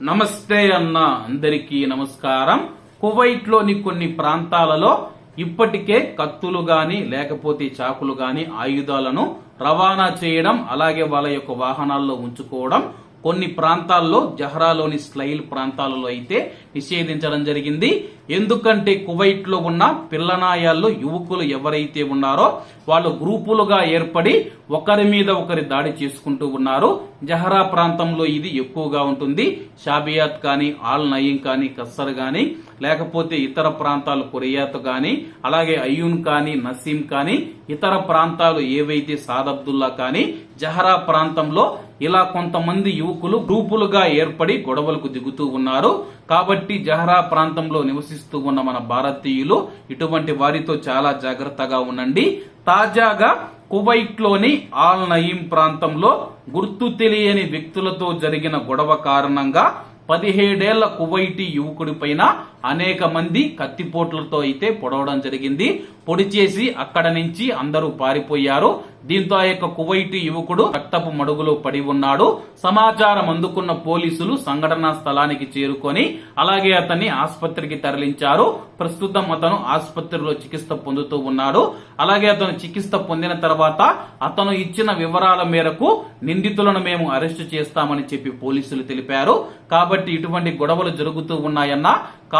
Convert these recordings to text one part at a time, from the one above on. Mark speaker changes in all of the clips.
Speaker 1: నమస్తే అన్న అందరికీ నమస్కారం. కువైట్లోని కొన్ని ప్రాంతాలలో ఇప్పటికే కత్తులు గాని లేకపోతే చాకులు గాని ఆయుధాలను రవాణా చేయడం అలాగే వాళ్ళ యొక్క వాహనాల్లో ఉంచుకోవడం కొన్ని ప్రాంతాల్లో జహరాలోని స్లైల్ ప్రాంతాలలో అయితే నిషేధించడం జరిగింది. ఎందుకంటే కువైట్లో ఉన్న పిల్లనాయాల్లో యువకులు ఎవరైతే ఉన్నారో వాళ్ళు గ్రూపులుగా ఏర్పడి ఒకరి మీద ఒకరి దాడి చేసుకుంటూ ఉన్నారు. జహరా ప్రాంతంలో ఇది ఎక్కువగా ఉంటుంది. షాబియాత్ కానీ ఆల్ నయీం కానీ కస్సర్ కానీ లేకపోతే ఇతర ప్రాంతాలు కొరియాత్ కానీ అలాగే అయ్యూన్ కానీ నసీం కానీ ఇతర ప్రాంతాలు ఏవైతే సాదబ్దుల్లా కానీ జహరా ప్రాంతంలో ఇలా కొంతమంది యువకులు గ్రూపులుగా ఏర్పడి గొడవలకు దిగుతూ ఉన్నారు. కాబట్టి జహరా ప్రాంతంలో నివసిస్తూ ఉన్న మన భారతీయులు ఇటువంటి వారితో చాలా జాగ్రత్తగా ఉండండి. తాజాగా కువైట్లోని ఆల్ నయీం ప్రాంతంలో గుర్తు తెలియని వ్యక్తులతో జరిగిన గొడవ కారణంగా పదిహేడేళ్ళ కువైటీ యువకుడి పైన అనేక మంది కత్తిపోట్లతో అయితే పొడవడం జరిగింది. పొడి చేసి అక్కడ నుంచి అందరూ పారిపోయారు. దీంతో ఆ యొక్క కువైటు యువకుడు రక్తపు మడుగులో పడి ఉన్నాడు. సమాచారం అందుకున్న పోలీసులు సంఘటనా స్థలానికి చేరుకొని అలాగే అతన్ని ఆసుపత్రికి తరలించారు. ప్రస్తుతం అతను ఆసుపత్రిలో చికిత్స పొందుతూ ఉన్నాడు. అలాగే అతను చికిత్స పొందిన తర్వాత అతను ఇచ్చిన వివరాల మేరకు నిందితులను మేము అరెస్టు చేస్తామని చెప్పి పోలీసులు తెలిపారు. కాబట్టి ఇటువంటి గొడవలు జరుగుతూ ఉన్నాయన్న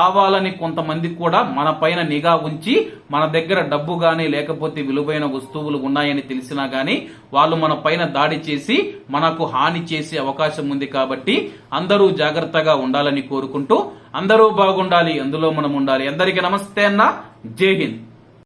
Speaker 1: కావాలని కొంతమంది కూడా మన పైన నిఘా ఉంచి మన దగ్గర డబ్బు గాని లేకపోతే విలువైన వస్తువులు ఉన్నాయని తెలిసినా గాని వాళ్ళు మన పైన దాడి చేసి మనకు హాని చేసే అవకాశం ఉంది కాబట్టి అందరూ జాగ్రత్తగా ఉండాలని కోరుకుంటూ అందరూ బాగుండాలి అందులో మనం ఉండాలి. అందరికీ నమస్తే అన్న. జై హింద్.